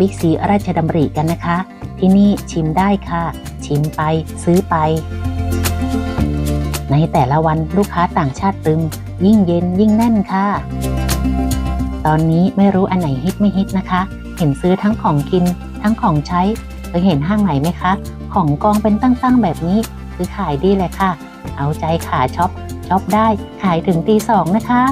บิ๊กซีราชดำริกันนะคะ ที่นี่ชิมได้ค่ะ ชิมไปซื้อไป ในแต่ละวันลูกค้าต่างชาติตึม ยิ่งเย็นยิ่งแน่นค่ะ ตอนนี้ไม่รู้อันไหนฮิตไม่ฮิตนะคะ เห็นซื้อทั้งของกิน ทั้งของใช้เคยเห็นห้างไหนไหมคะ ของกองเป็นตั้งๆแบบนี้คือขายดีเลยค่ะ เอาใจขาช็อปช็อปได้ขายถึงตีสองนะคะ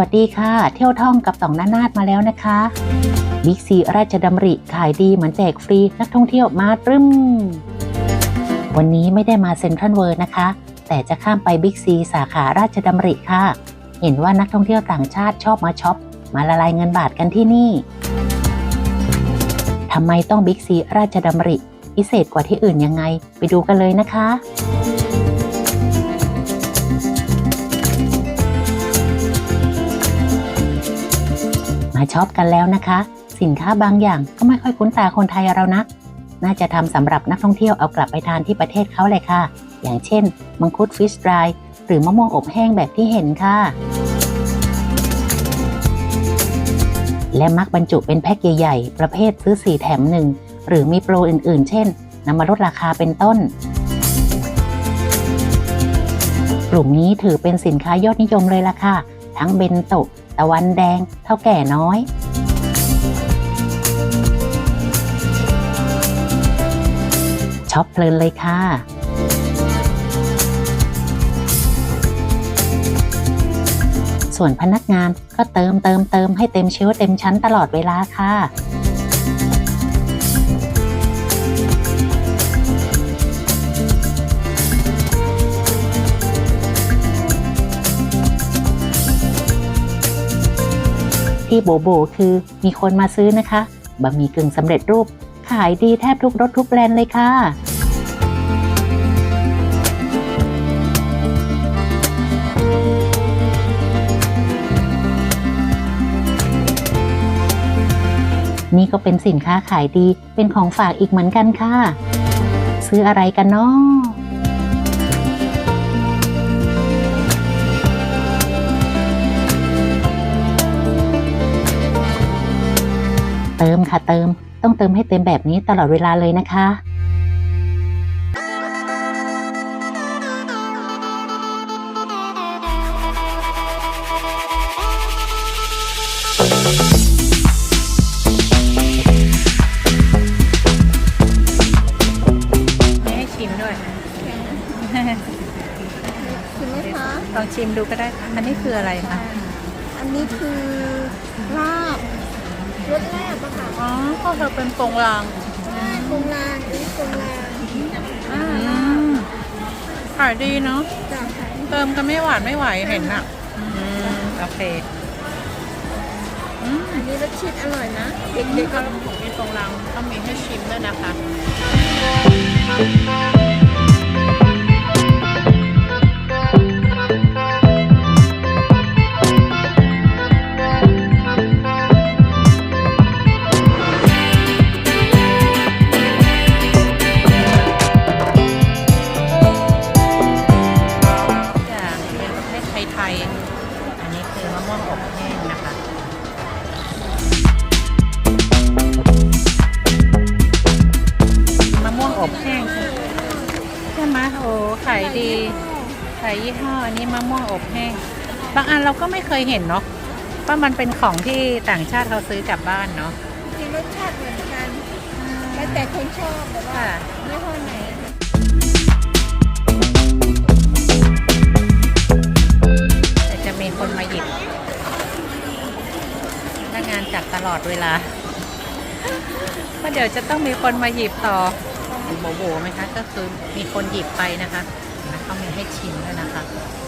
วัสดีค่ะ เที่ยวท่องกับต่องนานาดมาแล้วนะคะบิ๊กซีราชดำริขายดีเหมือนแจกฟรีนักท่องเที่ยวมาตรึม วันนี้ไม่ได้มาเซ็นทรัลเวิร์นะคะ แต่จะข้ามไปบิ๊กซีสาขาราชดำริค่ะ เห็นว่านักท่องเที่ยวต่างชาติชอบมาช็อป มาละลายเงินบาทกันที่นี่ทำไมต้องบิ๊กซีราชดำริ พิเศษกว่าที่อื่นยังไง ไปดูกันเลยนะคะ มาช็อปกันแล้วนะคะ สินค้าบางอย่างก็ไม่ค่อยคุ้นตาคนไทยเรานัก น่าจะทำสำหรับนักท่องเที่ยวเอากลับไปทานที่ประเทศเขาเลยค่ะ อย่างเช่น มังคุดฟิชดรายหรือมะม่วงอบแห้งแบบที่เห็นค่ะ และมักบรรจุเป็นแพ็คใหญ่ๆ ประเภทซื้อ 4 แถม1หรือมีโปรอื่นๆ เช่นนำมาลดราคาเป็นต้น กลุ่มนี้ถือเป็นสินค้ายอดนิยมเลยล่ะค่ะ ทั้งเบนโตะ ตะวันแดงเท่าแก่น้อยช็อปเพลินเลยค่ะส่วนพนักงานก็เติมเติมเติมให้เต็มเชื้อเต็มชั้นตลอดเวลาค่ะ ที่โบโบคือมีคนมาซื้อนะคะบะหมี่กึ่งสำเร็จรูป ขายดีแทบทุกรสทุกแบรนด์เลยค่ะนี่ก็เป็นสินค้าขายดีเป็นของฝากอีกเหมือนกันค่ะ ซื้ออะไรกันเนาะ เติมค่ะเติม ต้องเติมให้เต็มแบบนี้ตลอดเวลาเลยนะคะไม่ให้ชิมด้วยชิมไหมคะลองชิมดูก็ได้ค่ะอันนี้คืออะไรคะ อันนี้คือลาบ รสแรกอะค่ะอ๋อก็เธอเป็นโปรงลางใช่กรงลางอันนี้กรงลางอ่าอืลาบมขายดีเนาะจากไข่เติมกันไม่หวานไม่ไหวเห็นอะอืมโอเคอืมอันนี้รสชีสอร่อยนะเด็กๆก็ ของมีโปรงลางต้องมีให้ชิมด้วยนะคะ เราก็ไม่เคยเห็นเนาะว่ามันเป็นของที่ต่างชาติเขาซื้อกลับบ้านเนาะมีรสชาติเหมือนกันแล้วแต่คนชอบแต่ว่าค่ะไม่ห้อไหนแต่จะมีคนมาหยิบพนักงานจับตลอดเวลาเพราะเดี๋ยวจะต้องมีคนมาหยิบต่อโบโบไหมคะ ก็คือมีคนหยิบไปนะคะแล้วเขามีให้ชิมด้วยนะคะชิม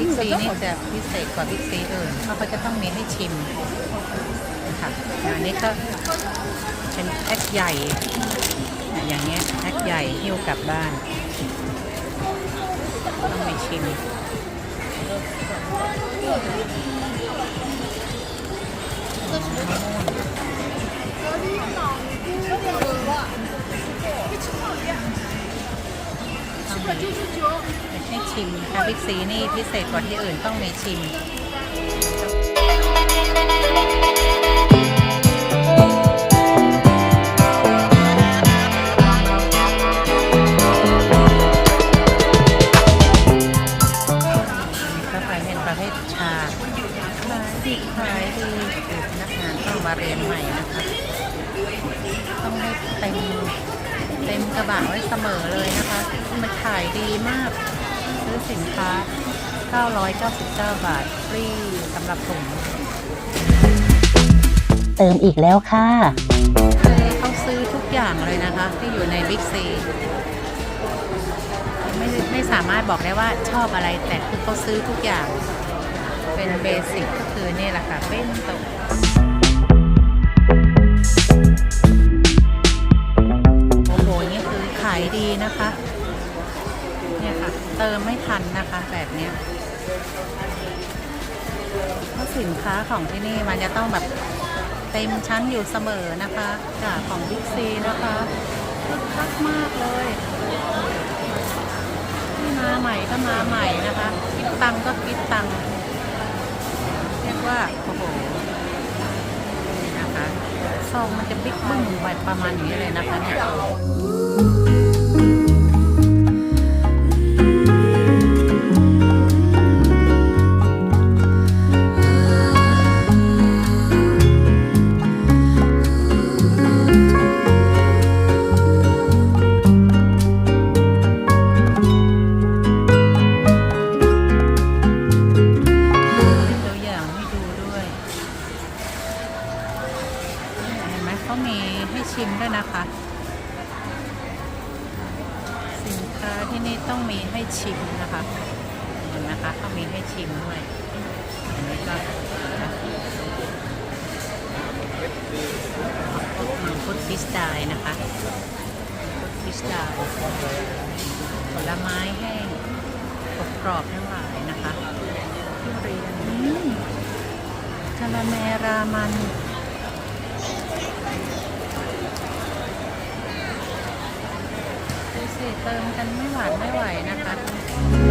บิ๊กซีนี่จะพิเศษกว่าบิกซีอื่นเพราะเขาจะต้องมีให้ชิมค่ะอันนี้ก็เป็นแพ็คใหญ่ อย่างเงี้ยแพ็คใหญ่หิ้วกลับบ้าน ต้องไปชิมต้องมี ให้ชิมค่ะบิ๊กซีนี่พิเศษกว่าที่อื่นต้องมีชิมนี่ก็ไปเป็นประเภทชาขายดีขายดีคือพนักงานต้องมาเรียนใหม่นะคะ ต้องให้เต็ม เต็มกระบะไว้เสมอเลยนะคะ มันขายดีมาก ซื้อสินค้า 999 บาท ฟรีสำหรับผมเติมอีกแล้วค่ะคือเขาซื้อทุกอย่างเลยนะคะ ที่อยู่ในบิ๊กซีไม่ไม่สามารถบอกได้ว่าชอบอะไรแต่คือเขาซื้อทุกอย่าง เป็นเบสิกก็คือนี่แหละค่ะเป็นโตะ นะคะเนี่ยค่ะเติมไม่ทันนะคะ แบบเนี้ยเพราะสินค้าของที่นี่มันจะต้องแบบเต็มชั้นอยู่เสมอนะคะจากของบิ๊กซีนะคะคึกคักมากเลยที่มาใหม่ก็มาใหม่นะคะคิดตังก็คิดตังเรียกว่าโอ้โหนะคะซองมันจะบิ๊กบึ้งไปประมาณนี้เลยนะคะเนี่ย คะเขามีให้ชิมด้วย อันนี้ก็มังคุดฟิสไดนะคะฟิสไดผลไม้แห้งกรอบทั้งหลายนะคะทุเรียนคาราเมรามันดูสิเติมกันไม่หวานไม่ไหวนะคะ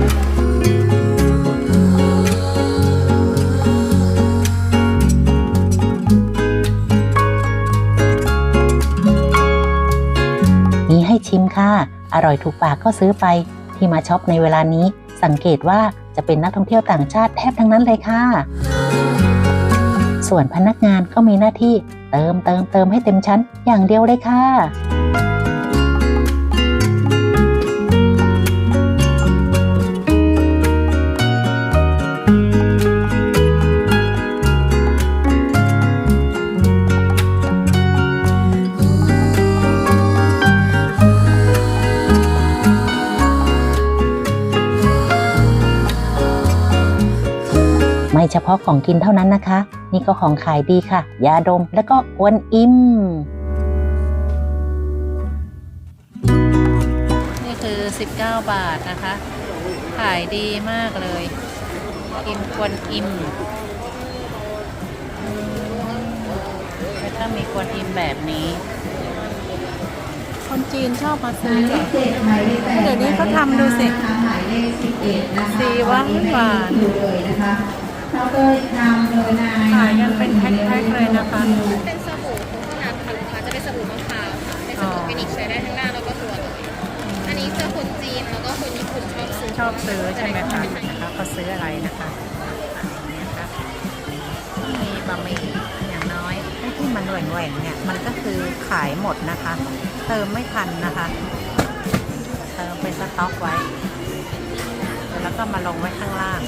อร่อยถูกปากก็ซื้อไป ที่มาช็อปในเวลานี้ สังเกตว่าจะเป็นนักท่องเที่ยวต่างชาติแทบทั้งนั้นเลยค่ะ ส่วนพนักงานก็มีหน้าที่เติมเติมเติมให้เต็มชั้นอย่างเดียวเลยค่ะ เฉพาะของกินเท่านั้นนะคะ นี่ก็ของขายดีค่ะ ยาดมและก็กวนอิมนี่คือ 19 บาทนะคะ ขายดีมากเลยกินควนอิมอืมแล้วถ้ามีควนอิมแบบนี้ คนจีนชอบมาซื้อเดี๋ยวนี้เขาทำดูสิหมายเลขสิบเอ็ดนะคะสีหวาหวานดูเลยนะคะ เราก็นำโดยนายขายกันเป็นแพ็คๆเลยนะคะ เป็นสบู่โคโคนัทค่ะลูกค้าจะเป็นสบู่มะพร้าวค่ะเป็นสบู่ออร์แกนิกใช้ได้ทั้งหน้าแล้วก็ตัวเลยอันนี้จะคนจีนแล้วก็คนญี่ปุ่นชอบซื้อชอบซื้อใช่ไหมคะนะคะเขาซื้ออะไรนะคะนะคะมีบะหมี่อย่างน้อยไอ้ที่มันแหว่งๆเนี่ยมันก็คือขายหมดนะคะ เติมไม่ทันนะคะ เติมเป็นสต็อกไว้ แล้วก็มาลงไว้ข้างล่าง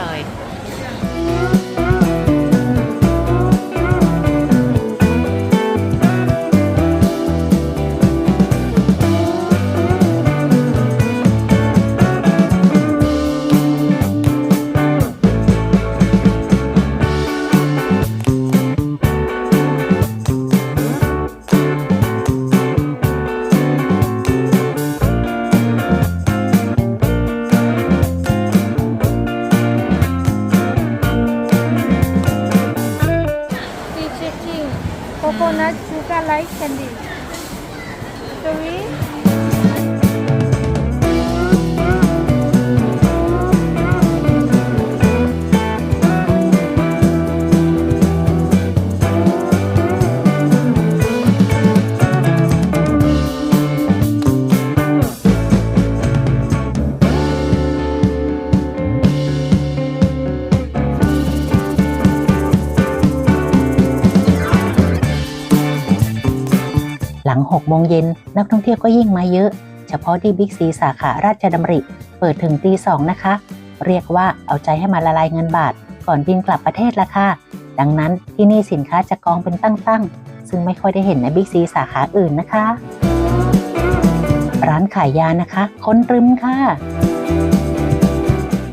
เลย like and 6 โมงเย็น นักท่องเที่ยวก็ยิ่งมาเยอะ เฉพาะที่บิ๊กซีสาขาราชดำริ เปิดถึงตีสองนะคะ เรียกว่าเอาใจให้มาละลายเงินบาท ก่อนบินกลับประเทศละค่ะ ดังนั้นที่นี่สินค้าจะกองเป็นตั้งๆ ซึ่งไม่ค่อยได้เห็นในบิ๊กซีสาขาอื่นนะคะ ร้านขายยานะคะคนตรึมค่ะ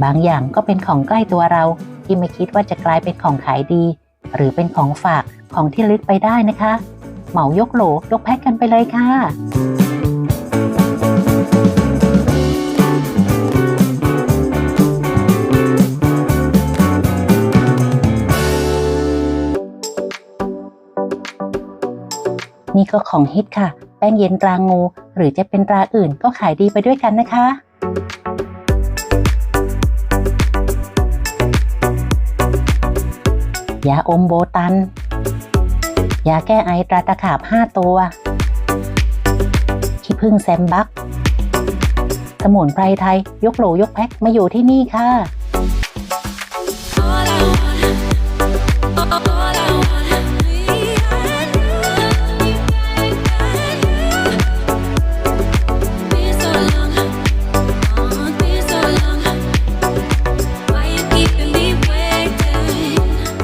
บางอย่างก็เป็นของใกล้ตัวเรา ที่ไม่คิดว่าจะกลายเป็นของขายดี หรือเป็นของฝากของที่ลึกไปได้นะคะ เหมายกโหลยกแพ็คกันไปเลยค่ะนี่ก็ของฮิตค่ะ แป้งเย็นตรางู หรือจะเป็นตราอื่นก็ขายดีไปด้วยกันนะคะ ยาอมโบตัน ยาแก้ไอตราตะขาบ 5 ตัว ขี้ผึ้งแซมบัก สมุนไพรไทย ยกโหลยกแพ็คมาอยู่ที่นี่ค่ะ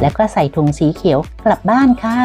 แล้วก็ใส่ถุงสีเขียวกลับบ้านค่ะ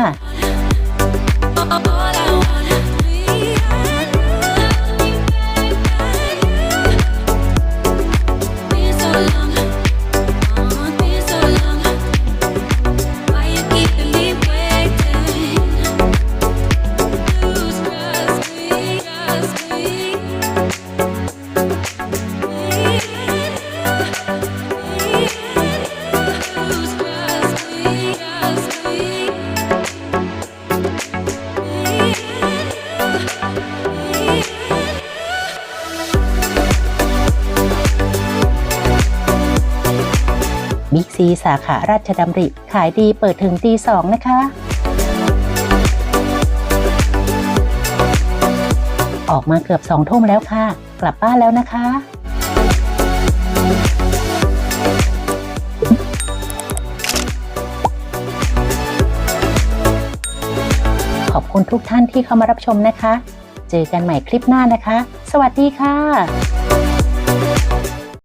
สาขาราชดำริ ขายดีเปิดถึงตีสองนะคะออกมาเกือบสองทุ่มแล้วค่ะ กลับบ้านแล้วนะคะ ขอบคุณทุกท่านที่เข้ามารับชมนะคะ เจอกันใหม่คลิปหน้านะคะ สวัสดีค่ะ